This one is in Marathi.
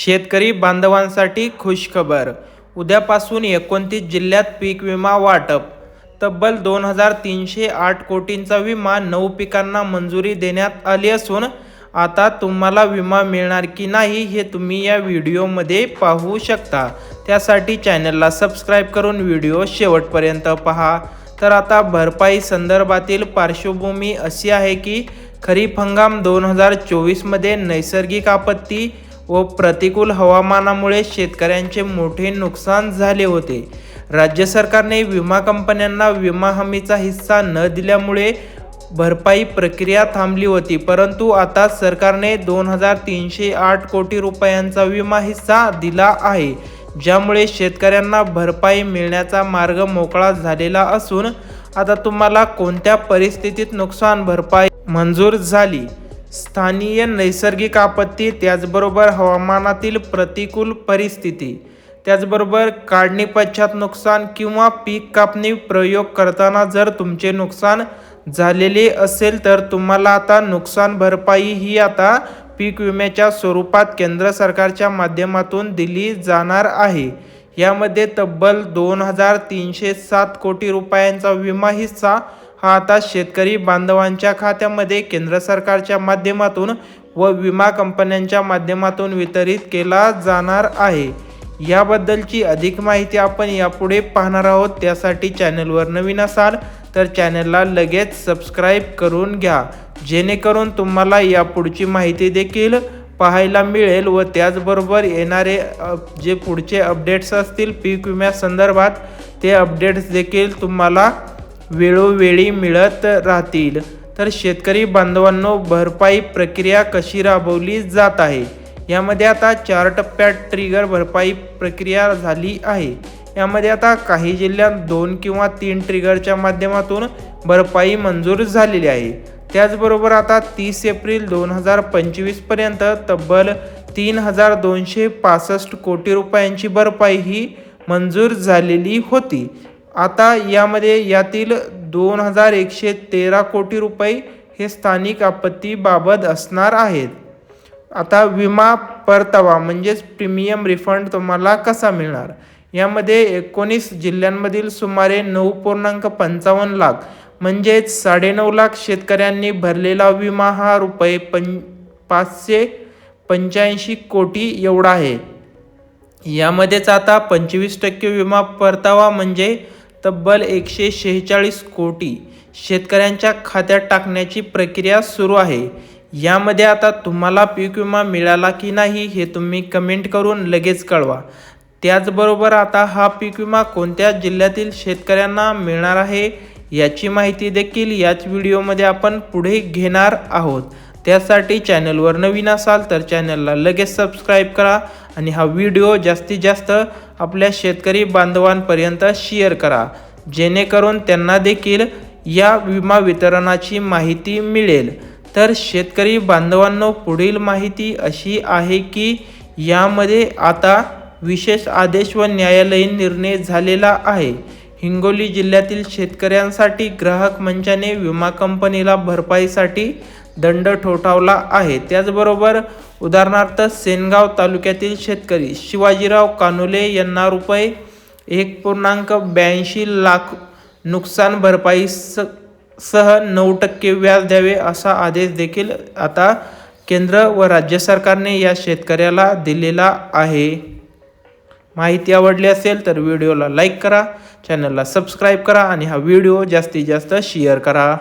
शेतकरी बांधवांसाठी खुशखबर. उद्यापासून एकोणतीस जिल्ह्यात पीक विमा वाटप. तब्बल दोन हजार तीनशे आठ कोटींचा विमा नऊ पिकांना मंजुरी देण्यात आली असून आता तुम्हाला विमा मिळणार की नाही हे तुम्ही या व्हिडिओमध्ये पाहू शकता. त्यासाठी चॅनलला सबस्क्राईब करून व्हिडिओ शेवटपर्यंत पहा. तर आता भरपाई संदर्भातील पार्श्वभूमी अशी आहे की खरीप हंगाम दोन हजार चोवीसमध्ये नैसर्गिक आपत्ती व प्रतिकूल हवामानामुळे शेतकऱ्यांचे मोठे नुकसान झाले होते. राज्य सरकारने विमा कंपन्यांना विमा हमीचा हिस्सा न दिल्यामुळे भरपाई प्रक्रिया थांबली होती परंतु आता सरकारने दोन हजार तीनशे आठ कोटी रुपयांचा विमा हिस्सा दिला आहे ज्यामुळे शेतकऱ्यांना भरपाई मिळण्याचा मार्ग मोकळा झालेला असून आता तुम्हाला कोणत्या परिस्थितीत नुकसान भरपाई मंजूर झाली? स्थानीय नैसर्गिक आपत्ती त्याचबरोबर हवामानातील प्रतिकूल परिस्थिती त्याचबरोबर काढणी पश्चात नुकसान किंवा पीक कापणी प्रयोग करताना जर तुमचे नुकसान झालेले असेल तर तुम्हाला आता नुकसान भरपाई ही आता पीक विम्याच्या स्वरूपात केंद्र सरकारच्या माध्यमातून दिली जाणार आहे. यामध्ये तब्बल दोन हजार तीनशे सात कोटी रुपयांचा विमा हिस्सा हा आता शेतकरी बांधवांच्या खात्यामध्ये केंद्र सरकारच्या माध्यमातून व विमा कंपन्यांच्या माध्यमातून वितरित केला जाणार आहे. याबद्दलची अधिक माहिती आपण यापुढे पाहणार आहोत. त्यासाठी चॅनलवर नवीन असाल तर चॅनलला लगेच सबस्क्राईब करून घ्या. जेणेकरून तुम्हाला यापुढची माहिती देखील पाहायला मिळेल व त्याचबरोबर येणारे जे पुढचे अपडेट्स असतील पीक विम्यासंदर्भात ते अपडेट्स देखील तुम्हाला वेळोवेळी मिळत राहतील. तर शेतकरी बांधवांनो भरपाई प्रक्रिया कशी राबवली जात आहे? यामध्ये आता चार टप्प्यात ट्रिगर भरपाई प्रक्रिया झाली आहे. यामध्ये आता काही जिल्ह्यात दोन किंवा तीन ट्रिगरच्या माध्यमातून भरपाई मंजूर झालेली आहे. त्याचबरोबर आता तीस एप्रिल दोन हजार पंचवीसपर्यंत तब्बल तीन हजार दोनशे पासष्ट कोटी रुपयांची भरपाई ही मंजूर झालेली होती. आता यामध्ये यातील दोन हजार एकशे तेरा कोटी रुपये हे स्थानिक आपत्तीबाबत असणार आहेत. आता विमा परतावा म्हणजेच प्रीमियम रिफंड तुम्हाला कसा मिळणार? यामध्ये एकोणीस जिल्ह्यांमधील सुमारे नऊ पूर्णांक पंचावन्न लाख म्हणजेच साडेनऊ लाख शेतकऱ्यांनी भरलेला विमा हा रुपये पं पाचशे पंच्याऐंशी कोटी एवढा आहे. यामध्येच आता पंचवीस टक्के विमा परतावा म्हणजे तब्बल एकशे शेहेचाळीस कोटी शेतकऱ्यांच्या खात्यात टाकण्याची प्रक्रिया सुरू आहे. यामध्ये आता तुम्हाला पीक विमा मिळाला की नाही हे तुम्ही कमेंट करून लगेच कळवा. त्याचबरोबर आता हा पीक विमा कोणत्या जिल्ह्यातील शेतकऱ्यांना मिळणार आहे याची माहिती देखील याच व्हिडिओमध्ये आपण पुढे घेणार आहोत. त्यासाठी चॅनलवर नवीन असाल तर चॅनलला लगेच सबस्क्राईब करा आणि हा व्हिडिओ जास्तीत जास्त आपल्या शेतकरी बांधवांपर्यंत शेअर करा. जेणेकरून त्यांना देखील या विमा वितरणाची माहिती मिळेल. तर शेतकरी बांधवांनो पुढील माहिती अशी आहे की यामध्ये आता विशेष आदेश व न्यायालयीन निर्णय झालेला आहे. हिंगोली जिल्ह्यातील शेतकऱ्यांसाठी ग्राहक मंचाने विमा कंपनीला भरपाईसाठी दंड ठोठावला आहे. त्याचबरोबर उदाहरणार्थ सेनगाव तालुक्यातील शेतकरी शिवाजीराव कानोले यांना रुपये एक पूर्णांक ब्याऐंशी लाख नुकसान भरपाई स सह नऊ टक्के व्याज द्यावे असा आदेश देखील आता केंद्र व राज्य सरकारने या शेतकऱ्याला दिलेला आहे. माहिती आवडली असेल तर व्हिडिओला लाईक करा चॅनलला सबस्क्राईब करा आणि हा व्हिडिओ जास्तीत जास्त शेअर करा.